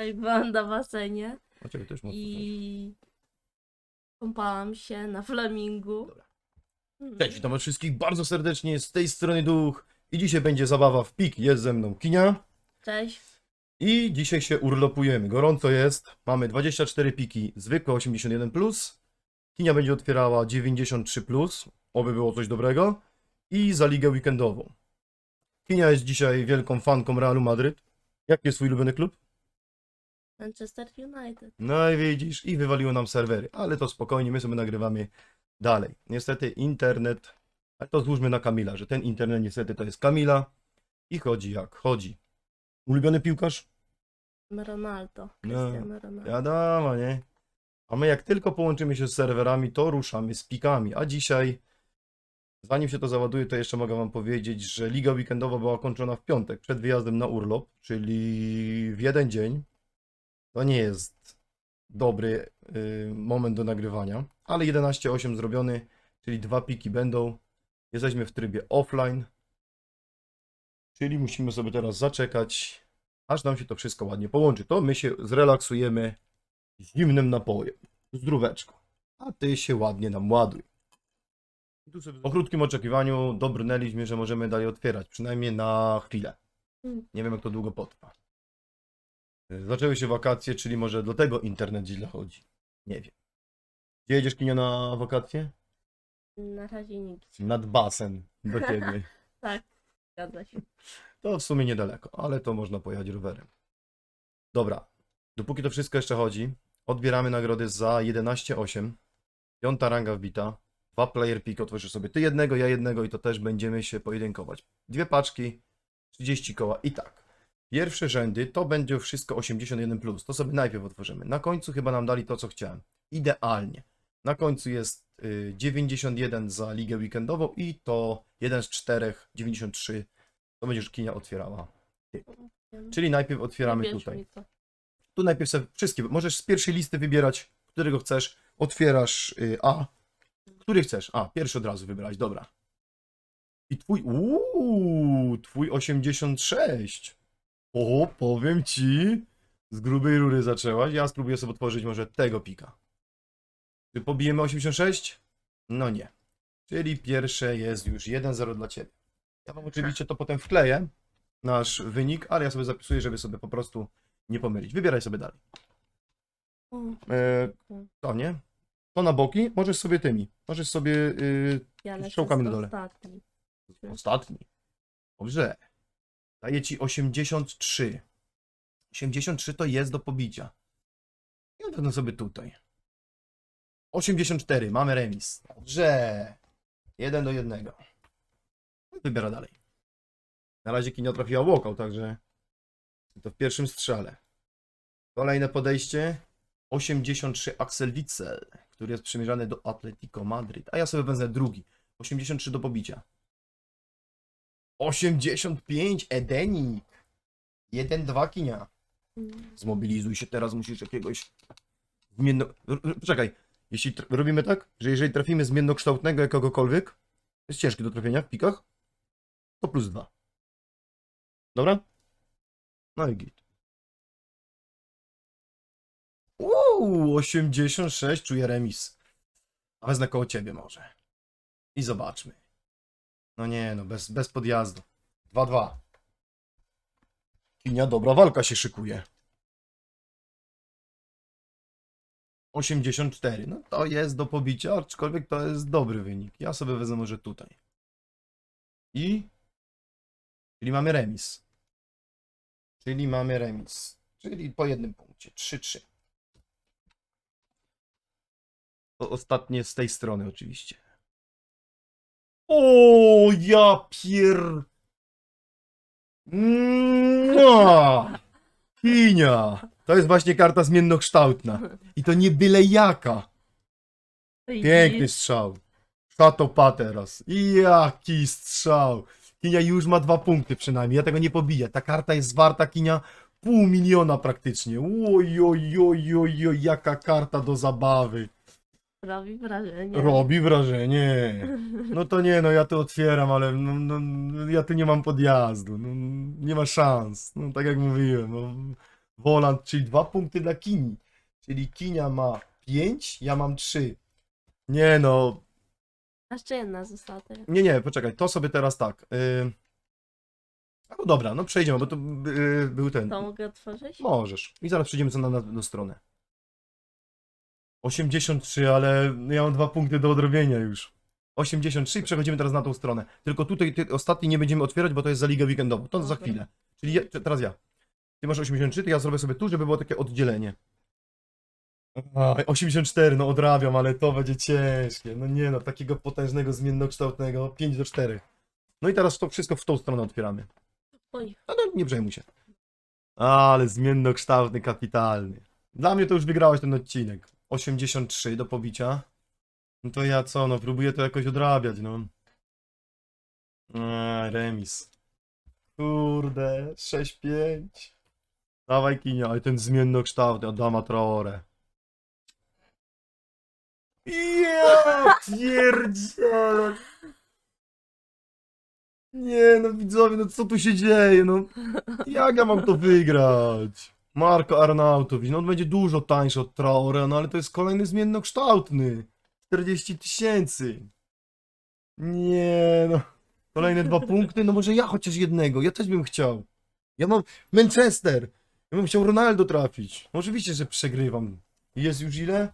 Tutaj byłam na basenie Dlaczego też mocno. i kąpałam się na flamingu. Mm. Cześć, witam was wszystkich bardzo serdecznie, z tej strony Duch i dzisiaj będzie zabawa w pik, jest ze mną Kinia Cześć. i dzisiaj się urlopujemy, gorąco jest, mamy 24 piki, zwykłe 81+, plus. Kinia będzie otwierała 93+, plus, oby było coś dobrego i za ligę weekendową. Kinia jest dzisiaj wielką fanką Realu Madryt. Jaki jest twój ulubiony klub? Manchester United. No i widzisz, i wywaliło nam serwery, ale to spokojnie, my sobie nagrywamy dalej. Niestety internet, ale to złóżmy na Kamila, że ten internet niestety to jest Kamila i chodzi jak chodzi. Ulubiony piłkarz? Ronaldo. No, Cristiano Ronaldo. Wiadomo, nie? A my jak tylko połączymy się z serwerami, to ruszamy z pikami, a dzisiaj, zanim się to załaduje, to jeszcze mogę wam powiedzieć, że liga weekendowa była kończona w piątek, przed wyjazdem na urlop, czyli w jeden dzień. To nie jest dobry y, moment do nagrywania, ale 11.8 zrobiony, czyli dwa piki będą. Jesteśmy w trybie offline, czyli musimy sobie teraz zaczekać, aż nam się to wszystko ładnie połączy. To my się zrelaksujemy zimnym napojem, zdróweczką, a ty się ładnie nam ładuj. Po krótkim oczekiwaniu dobrnęliśmy, że możemy dalej otwierać, przynajmniej na chwilę. Mm. Nie wiem jak to długo potrwa. Zaczęły się wakacje, czyli może do tego internet źle chodzi. Nie wiem. Gdzie jedziesz, Kinio, na wakacje? Na razie nikt. Nad basen do. Tak, zgadza się. To w sumie niedaleko, ale to można pojechać rowerem. Dobra, dopóki to wszystko jeszcze chodzi, odbieramy nagrody za 11.8. Piąta ranga wbita. Dwa player pick, otworzysz sobie ty jednego, ja jednego i to też będziemy się pojedynkować. Dwie paczki, 30 koła i tak. Pierwsze rzędy to będzie wszystko 81+, plus. to sobie najpierw otworzymy. Na końcu chyba nam dali to, co chciałem. Idealnie. Na końcu jest y, 91 za ligę weekendową i to 1 z 4, 93 to będziesz kinia otwierała. Czyli najpierw otwieramy Wybierz tutaj. Tu najpierw sobie wszystkie, możesz z pierwszej listy wybierać, którego chcesz. Otwierasz y, A. Który chcesz? A, pierwszy od razu wybrać, dobra. I twój, uuu, twój 86. O, powiem ci, z grubej rury zaczęłaś. Ja spróbuję sobie otworzyć może tego pika. Czy pobijemy 86? No nie. Czyli pierwsze jest już 1-0 dla ciebie. Ja wam oczywiście to potem wkleję, nasz wynik, ale ja sobie zapisuję, żeby sobie po prostu nie pomylić. Wybieraj sobie dalej. O, E, to nie? To na boki, możesz sobie tymi. Możesz sobie y, ja lecę strzałkami z na dole. ostatni. ostatni. Dobrze. Daję ci 83. 83 to jest do pobicia. Ja będę sobie tutaj. 84, mamy remis. Dobrze. Jeden do jednego. Wybiera dalej. Na razie kinia trafiła walkout, także to w pierwszym strzale. Kolejne podejście. 83 Axel Witsel, który jest przymierzany do Atletico Madryt. A ja sobie wezmę drugi. 83 do pobicia. 85 Edenik. 1-2 kinia. Mm, Zmobilizuj się teraz, musisz jakiegoś zmienno... r- r- Poczekaj, jeśli tr- robimy tak, że jeżeli trafimy zmiennokształtnego jakiegokolwiek, jest ciężki do trafienia w pikach, to plus 2. Dobra? No i git. Uuu, 86, czuję remis. A wezmę koło ciebie może. I zobaczmy. No nie, no bez, bez podjazdu. 2-2. Kinia, dobra walka się szykuje. 84. No to jest do pobicia, aczkolwiek to jest dobry wynik. Ja sobie wezmę może tutaj. I? Czyli mamy remis. Czyli mamy remis. Czyli po jednym punkcie. 3-3. To ostatnie z tej strony oczywiście. O, ja pier... No! Kinia! To jest właśnie karta zmiennokształtna. I to nie byle jaka. Piękny strzał. Szatopa teraz. Jaki strzał. Kinia już ma dwa punkty przynajmniej. Ja tego nie pobiję. Ta karta jest warta, Kinia, pół miliona praktycznie. Oj, oj, oj, jaka karta do zabawy. Robi wrażenie. Robi wrażenie. No to nie, no ja to otwieram, ale no, no, ja tu nie mam podjazdu. No, nie ma szans. No tak jak mówiłem, no, Woland, czyli dwa punkty dla Kini. Czyli Kinia ma 5, ja mam 3. Nie no, Jeszcze jedna została teraz. nie, nie, poczekaj, to sobie teraz tak. Yy... No dobra, no przejdziemy, bo to yy, był ten. To mogę otworzyć? Możesz. I zaraz przejdziemy co na, na, na stronę. 83, ale ja mam dwa punkty do odrobienia już. 83 i przechodzimy teraz na tą stronę. Tylko tutaj ty, ostatni nie będziemy otwierać, bo to jest za ligę weekendową. To za chwilę. Czyli ja, teraz ja. Ty masz 83, to ja zrobię sobie tu, żeby było takie oddzielenie. Aj, 84, no odrabiam, ale to będzie ciężkie. No nie no, takiego potężnego, zmiennokształtnego. 5 do 4. No i teraz to wszystko w tą stronę otwieramy. Oj, No, no nie przejmuj się. Ale zmiennokształtny, kapitalny. Dla mnie to już wygrałeś ten odcinek. 83 do pobicia. No to ja co, no próbuję to jakoś odrabiać, no. Eee, remis. Kurde, 6-5. Dawaj kinia, ale ten zmiennokształtny, Adama Traore. Ja pierdzielę. Nie no widzowie, no co tu się dzieje, no. Jak ja mam to wygrać? Marko Arnautowicz, no on będzie dużo tańszy od Traore, no ale to jest kolejny zmiennokształtny. 40 tysięcy. Nie no. Kolejne dwa punkty, no może ja chociaż jednego, ja też bym chciał. Ja mam Manchester. Ja bym chciał Ronaldo trafić. No oczywiście, że przegrywam. Jest już ile?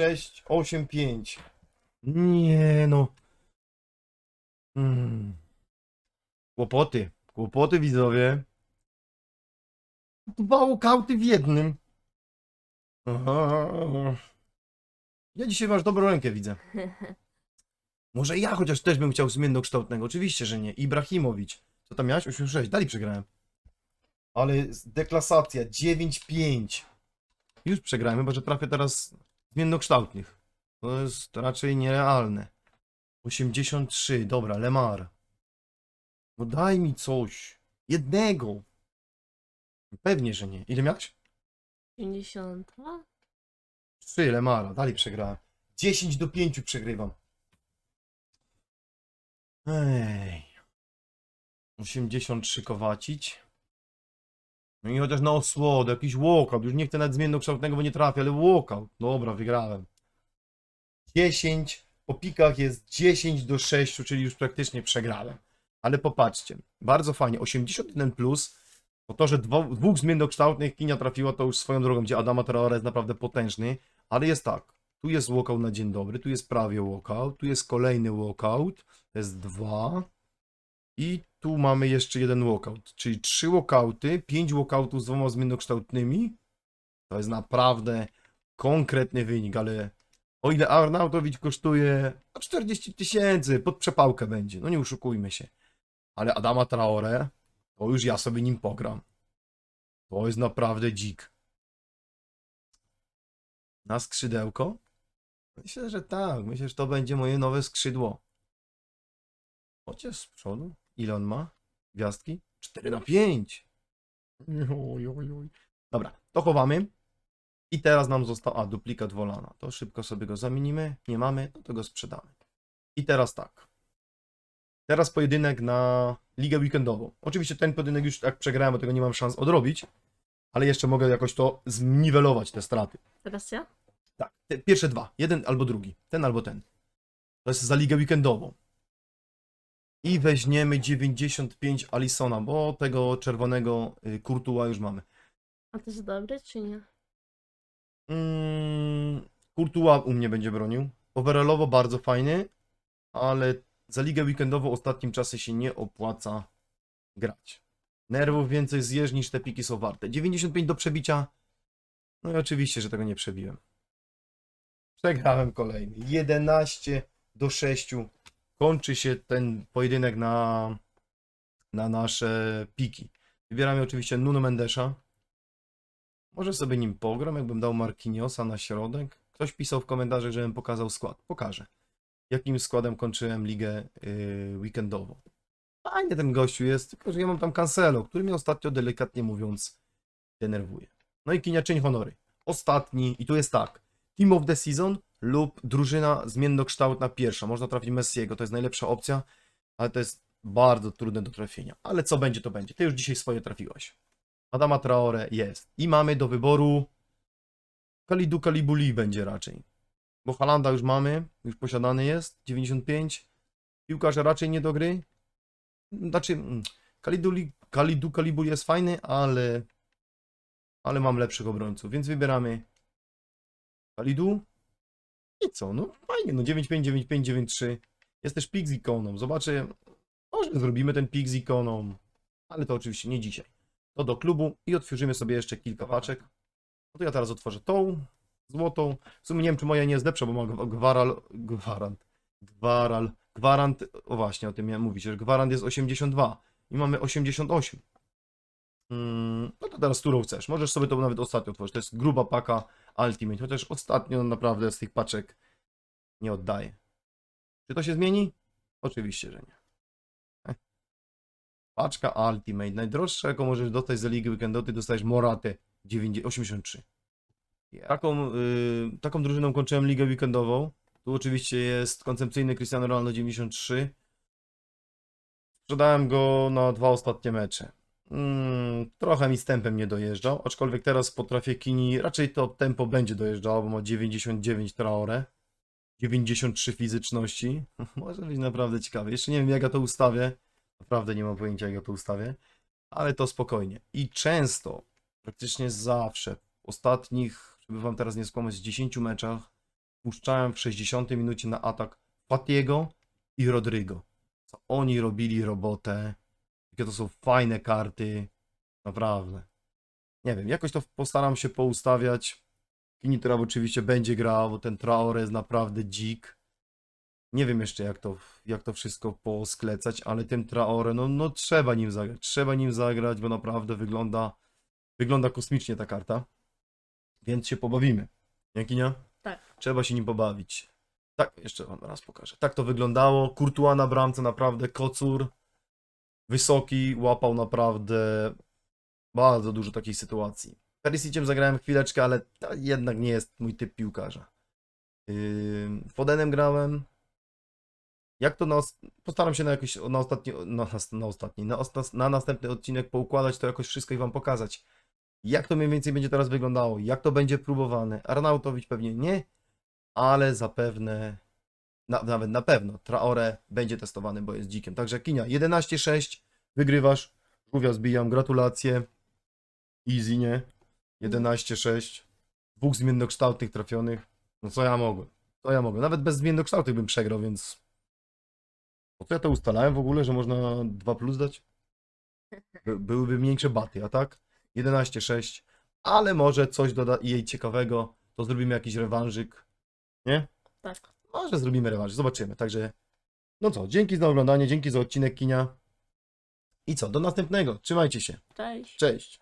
6, 8, 5. Nie no. Hmm. Kłopoty. Kłopoty widzowie. Dwa łokauty w jednym. Aha. Ja dzisiaj masz dobrą rękę, widzę. Może ja chociaż też bym chciał zmiennokształtnego. Oczywiście, że nie. Ibrahimowicz. Co tam miałeś? 86. Dali przegrałem. Ale deklasacja 9-5. Już przegrałem, chyba że trafię teraz zmiennokształtnych. To jest raczej nierealne. 83. Dobra, Lemar. No daj mi coś. Jednego. Pewnie, że nie. Ile miałeś? 52? 3 Lemara. Dalej przegrałem. 10 do 5 przegrywam. Ej. 83 Kowacić. No i chociaż na osłodę, jakiś walkout. Już nie chcę nawet zmiennokształtnego, bo nie trafię, ale walkout. Dobra, wygrałem. 10. Po pikach jest 10 do 6, czyli już praktycznie przegrałem. Ale popatrzcie, bardzo fajnie. 81 plus. Bo to, że dwo, dwóch zmiennokształtnych kinia trafiło, to już swoją drogą, gdzie Adama Traore jest naprawdę potężny. Ale jest tak. Tu jest walkout na dzień dobry, tu jest prawie walkout, tu jest kolejny walkout, to jest dwa. I tu mamy jeszcze jeden walkout, czyli trzy walkouty, pięć walkoutów z dwoma zmiennokształtnymi. To jest naprawdę konkretny wynik, ale o ile Arnautowicz kosztuje no 40 tysięcy, pod przepałkę będzie, no nie oszukujmy się. Ale Adama Traore, to już ja sobie nim pogram. To jest naprawdę dzik. Na skrzydełko? Myślę, że tak. Myślę, że to będzie moje nowe skrzydło. Chociaż z przodu. Ile on ma? Gwiazdki? 4 na 5. Oj, oj, oj. Dobra, to chowamy. I teraz nam został. A, duplikat Wolana. To szybko sobie go zamienimy. Nie mamy, no to go sprzedamy. I teraz tak. Teraz pojedynek na ligę weekendową. Oczywiście ten pojedynek już jak przegrałem, bo tego nie mam szans odrobić. Ale jeszcze mogę jakoś to zniwelować, te straty. Teraz ja? Tak, te pierwsze dwa. Jeden albo drugi. Ten albo ten. To jest za ligę weekendową. I weźmiemy 95 Alisona, bo tego czerwonego y, Kurtuła już mamy. A to jest dobry czy nie? Mm, Kurtuła u mnie będzie bronił. Overallowo bardzo fajny, ale za ligę weekendową ostatnim czasem się nie opłaca grać. Nerwów więcej zjesz niż te piki są warte. 95 do przebicia. No i oczywiście, że tego nie przebiłem. Przegrałem kolejny. 11 do 6. Kończy się ten pojedynek na, na nasze piki. Wybieramy oczywiście Nuno Mendesza. Może sobie nim pogram, jakbym dał Marquinhosa na środek. Ktoś pisał w komentarzach, żebym pokazał skład. Pokażę. Jakim składem kończyłem ligę yy, weekendową. Fajnie ten gościu jest, tylko że ja mam tam Cancelo, który mnie ostatnio delikatnie mówiąc denerwuje. No i Kinia czyń honory. Ostatni, i tu jest tak. Team of the Season lub drużyna zmiennokształtna pierwsza. Można trafić Messiego, to jest najlepsza opcja, ale to jest bardzo trudne do trafienia. Ale co będzie, to będzie. Ty już dzisiaj swoje trafiłaś. Adama Traore jest. I mamy do wyboru Kalidu Kalibuli będzie raczej. Bo Halanda już mamy, już posiadany jest, 95. Piłkarz raczej nie do gry. Znaczy, mm, Kalidu, Kalidu Kalibuli jest fajny, ale ale mam lepszych obrońców, więc wybieramy Kalidu. I co? No fajnie, no 95, 95, 93. Jest też pik z ikoną. Zobaczę, może zrobimy ten pik z ikoną, ale to oczywiście nie dzisiaj. To do klubu i otworzymy sobie jeszcze kilka paczek. No to ja teraz otworzę tą, złotą. W sumie nie wiem, czy moja nie jest lepsza, bo ma gw- gwaral, gwarant, gwaral, gwarant, o właśnie, o tym miałem mówić, że gwarant jest 82 i mamy 88. Mm, no to teraz którą chcesz. Możesz sobie to nawet ostatnio otworzyć. To jest gruba paka Ultimate, chociaż ostatnio naprawdę z tych paczek nie oddaję. Czy to się zmieni? Oczywiście, że nie. Paczka Ultimate. Najdroższa, jaką możesz dostać za Ligi Weekendoty, dostajesz Moratę 90 83. Taką, y, taką drużyną kończyłem Ligę Weekendową. Tu oczywiście jest koncepcyjny Cristiano Ronaldo 93. Sprzedałem go na dwa ostatnie mecze. Mm, trochę mi z tempem nie dojeżdżał, aczkolwiek teraz potrafię Kini, raczej to tempo będzie dojeżdżało, bo ma 99 Traore, 93 fizyczności. Może być naprawdę ciekawe. Jeszcze nie wiem jak ja to ustawię. Naprawdę nie mam pojęcia jak ja to ustawię, ale to spokojnie. I często, praktycznie zawsze, w ostatnich, żeby wam teraz nie skłamać, z 10 meczach puszczałem w 60 minucie na atak Fatiego i Rodrigo. Co oni robili robotę. Jakie to są fajne karty. Naprawdę. Nie wiem, jakoś to postaram się poustawiać. Kini oczywiście będzie grał, bo ten Traore jest naprawdę dzik. Nie wiem jeszcze jak to, jak to wszystko posklecać, ale tym Traore, no, no trzeba nim zagrać. Trzeba nim zagrać, bo naprawdę wygląda, wygląda kosmicznie ta karta. Więc się pobawimy. Nie, Kinia? Tak. Trzeba się nim pobawić. Tak, jeszcze wam raz pokażę. Tak to wyglądało. Courtois na bramce, naprawdę kocur. Wysoki, łapał naprawdę bardzo dużo takiej sytuacji. Perisiciem zagrałem chwileczkę, ale to jednak nie jest mój typ piłkarza. Yy, Fodenem grałem. Jak to na, os- postaram się na jakiś, na ostatni, na, na ostatni, na, na następny odcinek poukładać to jakoś wszystko i wam pokazać. Jak to mniej więcej będzie teraz wyglądało, jak to będzie próbowane. Arnautowicz pewnie nie, ale zapewne, na, nawet na pewno, Traore będzie testowany, bo jest dzikiem. Także Kinia, 11-6, wygrywasz, żółwia zbijam, gratulacje. Easy, nie? 11-6, dwóch zmiennokształtnych trafionych. No co ja mogłem? Co ja mogłem? Nawet bez zmiennokształtnych bym przegrał, więc... Po co ja to ustalałem w ogóle, że można 2 plus dać? By, byłyby mniejsze baty, a tak? 11-6, ale może coś doda jej ciekawego, to zrobimy jakiś rewanżyk, nie? Tak. Może zrobimy rewanż, zobaczymy. Także, no co, dzięki za oglądanie, dzięki za odcinek Kinia. I co, do następnego. Trzymajcie się. Cześć. Cześć.